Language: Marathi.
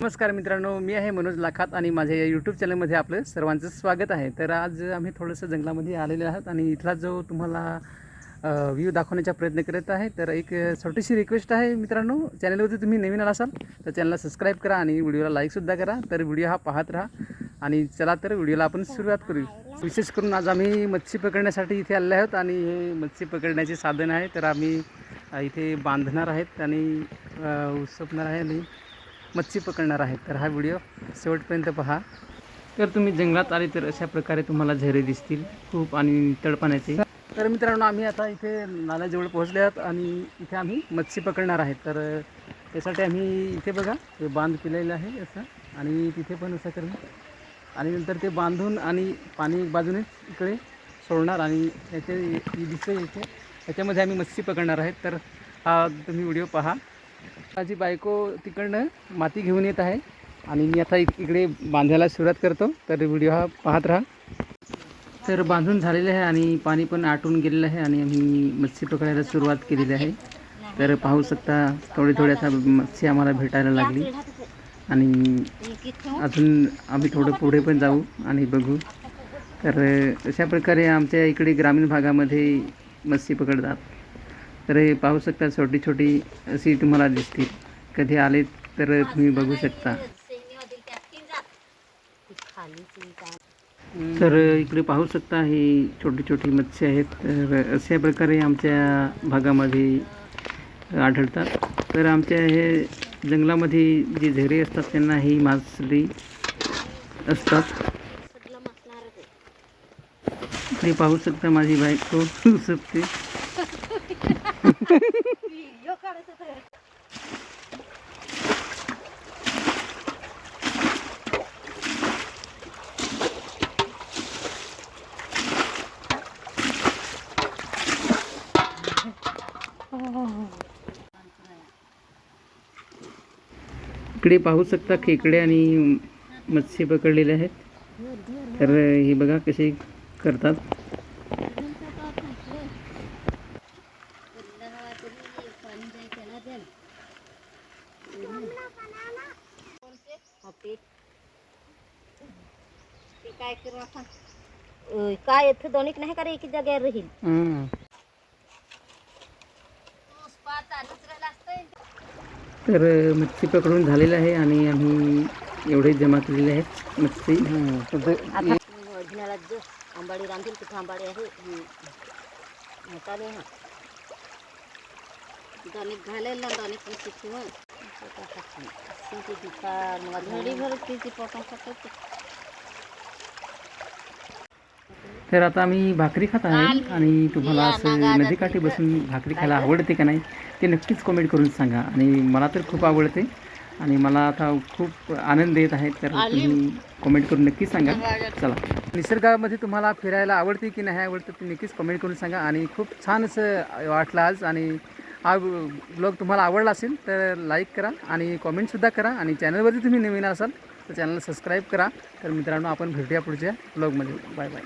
नमस्कार मित्रांनो मी आहे मनोज लाखात आणि माझ्या या यूट्यूब चॅनलमध्ये आपलं सर्वांचं स्वागत आहे. तर आज आम्ही थोडंसं जंगलामध्ये आलेले आहोत आणि इथला जो तुम्हाला व्ह्यू दाखवण्याचा प्रयत्न करत आहे तर एक छोटीशी रिक्वेस्ट आहे मित्रांनो. चॅनलवरती तुम्ही नवीन आला असाल तर चॅनलला सबस्क्राईब करा आणि व्हिडिओला लाईकसुद्धा करा. तर व्हिडिओ हा पाहत राहा आणि चला तर व्हिडिओला आपण सुरुवात करू विशेष करून आज आम्ही मच्छी पकडण्यासाठी इथे आलेले आहोत आणि हे मच्छी पकडण्याचे साधन आहे. तर आम्ही इथे बांधणार आहेत आणि उसपणार आहे आणि मच्छी पकडणार आहेत. तर हा व्हिडिओ शेवटपर्यंत पहा. तर तुम्ही जंगलात आले तर अशा प्रकारे तुम्हाला झरे दिसतील खूप आणि तडपाण्याचे तर मित्रांनो आम्ही आता इथे नाल्याजवळ पोहोचले आहोत आणि इथे आम्ही मच्छी पकडणार आहेत. तर त्यासाठी आम्ही इथे बघा हे बांध केलेलं आहे असं आणि तिथे पण असं करून. आणि नंतर ते बांधून आणि पाणी एक बाजूने इकडे सोडणार आणि याचे दिसते इथे. याच्यामध्ये आम्ही मच्छी पकडणार आहेत. तर हा तुम्ही व्हिडिओ पहा. माझी बायको तिकडनं माती घेऊन येत आहे. आणि मी आता इकडे बांधायला सुरुवात करतो. तर व्हिडिओ हा पाहत राहा. तर बांधून झालेलं आहे आणि पाणी पण आटून गेलेलं आहे आणि आम्ही मच्छी पकडायला सुरुवात केलेली आहे. तर पाहू शकता थोडी थोडी आता मच्छी आम्हाला भेटायला लागली. आणि अजून आम्ही थोडं पुढे पण जाऊ आणि बघू. तर अशा प्रकारे आमच्या इकडे ग्रामीण भागामध्ये मच्छी पकडतात. तर हे पाहू शकता छोटी छोटी अशी तुम्हाला दिसतील. कधी आले तर तुम्ही बघू शकता. तर इकडे पाहू शकता ही छोटी छोटी मत्स्य आहेत. तर अशा प्रकारे आमच्या भागामध्ये आढळतात. तर आमच्या हे जंगलामध्ये जे झरे असतात त्यांना ही मासळी असतात. इकडे पाहू शकता माझी बाईक तो शकते. इकडे पाहू शकता खेकडे आणि मत्स्य पकडलेले आहेत. तर हे बघा कसे करतात. काय इथं दोन्ही नाही का रे एकी जागेवर राहील. तर मच्छी पकडून झालेलं आहे आणि आम्ही एवढे जमा केलेले आहेत. मच्छी आंबाडी रांधेल तिथं आंबाडी आहे? हम्म. चालू आहे ना दोन्ही घालेल ना दोन्ही पिशी ठेवून घडी भर तिची पोटा तर आता आम्ही भाकरी खात आहे आणि तुम्हाला असं नदीकाठी बसून भाकरी खायला आवडते का नाही ते नक्कीच कमेंट करून सांगा. आणि मला तर खूप आवडते. आणि मला आता खूप आनंद येत आहे तर तुम्ही कमेंट करून नक्की सांगा. चला. निसर्गामध्ये तुम्हाला फिरायला आवडते की नाही आवडतं ते नक्कीच कमेंट करून सांगा. आणि खूप छान असं वाटलं आज आणि हा ब्लॉग तुम्हाला आवडला असेल तर लाईक करा आणि कमेंटसुद्धा करा. आणि चॅनलवरती तुम्ही नवीन असाल तर चॅनलला सबस्क्राईब करा. तर मित्रांनो आपण भेटूया पुढच्या ब्लॉगमध्ये बाय बाय